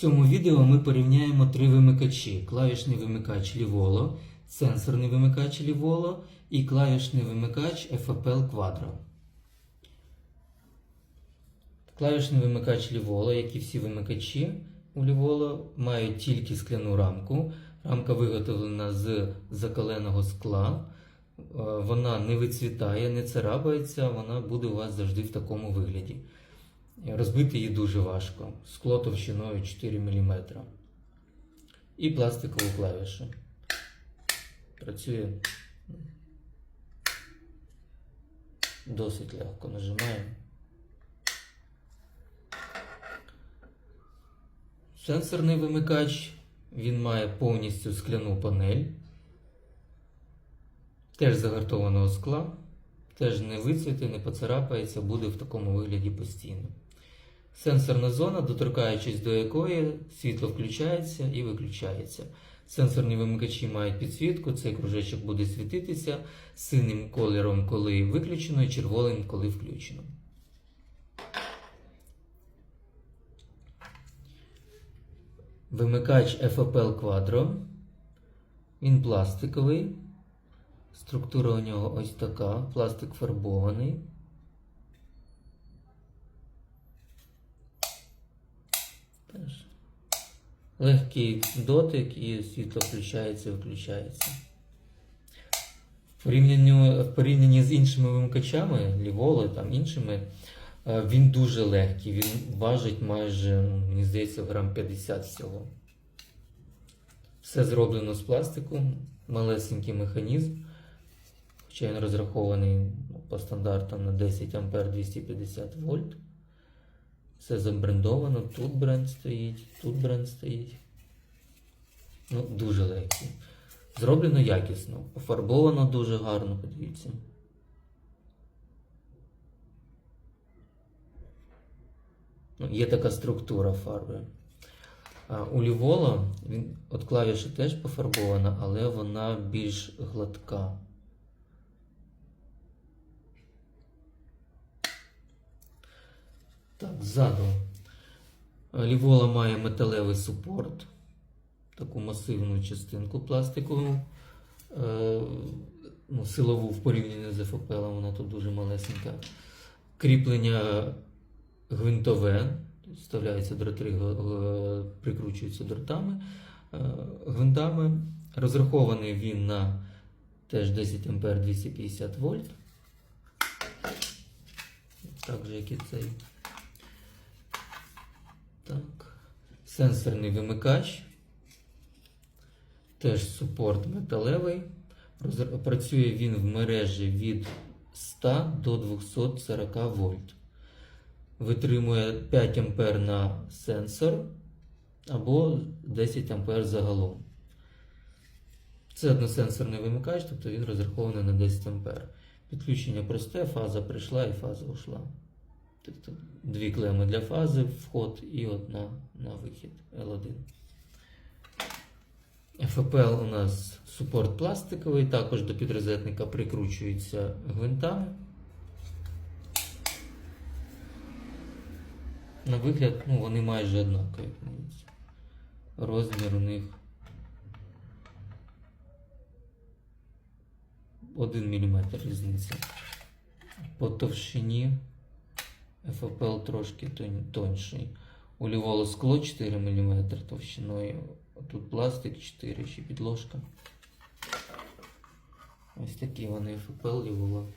цьому відео ми порівняємо три вимикачі: клавішний вимикач Livolo, сенсорний вимикач Livolo і клавішний вимикач FPL Quadro. Клавішний вимикач Livolo, як і всі вимикачі у Livolo, мають тільки скляну рамку. Рамка виготовлена з закаленого скла. Е, Вона не вицвітає, не царапається, вона буде у вас завжди в такому вигляді. Розбити її дуже важко. Скло товщиною 4 мм. І пластикову клавішу. Працює досить легко. Нажимаємо. Сенсорний вимикач. Він має повністю скляну панель. Теж загартованого скла. Теж не вицвіти, не поцарапається, буде в такому вигляді постійно. Сенсорна зона, доторкаючись до якої світло включається і виключається. Сенсорні вимикачі мають підсвітку, цей кружечок буде світитися синім кольором, коли виключено, і червоним, коли включено. Вимикач FPL Quadro. Він пластиковий. Структура у нього ось така. Пластик фарбований. Теж. Легкий дотик і світло включається і виключається. В порівнянні, в порівнянні з іншими вимикачами, ліволи там іншими, е, він дуже легкий. Він важить майже, ну, мені здається, грам 50 всього. Все зроблено з пластику, малесенький механізм. Хоча він розрахований по стандартам на 10 А 250 вольт. Все забрендовано. Тут бренд стоїть, тут бренд стоїть. Ну, дуже легкий. Зроблено якісно. Пофарбовано дуже гарно, подивіться. Ну, є така структура фарби. А, у Лівола він, от клавіша теж пофарбована, але вона більш гладка. Так, ззаду. Лівола має металевий супорт, таку масивну частинку пластикову. Е, ну, силову в порівнянні з ФПЛ, вона тут дуже малесенька. Кріплення гвинтове, вставляються г- прикручуються дротами, е, гвинтами. Розрахований він на теж 10 А 250 вольт. Так же, як і цей. Так. Сенсорний вимикач. Теж супорт металевий. Працює він в мережі від 100 до 240 вольт. Витримує 5 ампер на сенсор або 10 ампер загалом. Це односенсорний вимикач, тобто він розрахований на 10 ампер. Підключення просте, фаза прийшла і фаза ушла. Тобто дві клеми для фази, вход і одна на вихід L1. FPL у нас супорт пластиковий, також до підрозетника прикручуються гвинтами. На вигляд, ну, вони майже однакові. Розмір у них 1 мм різниця. По товщині FPL трошки тоньший. Улівало скло 4 мм товщиною. Тут пластик 4, ще підложка. Ось такі вони FPL ліволо.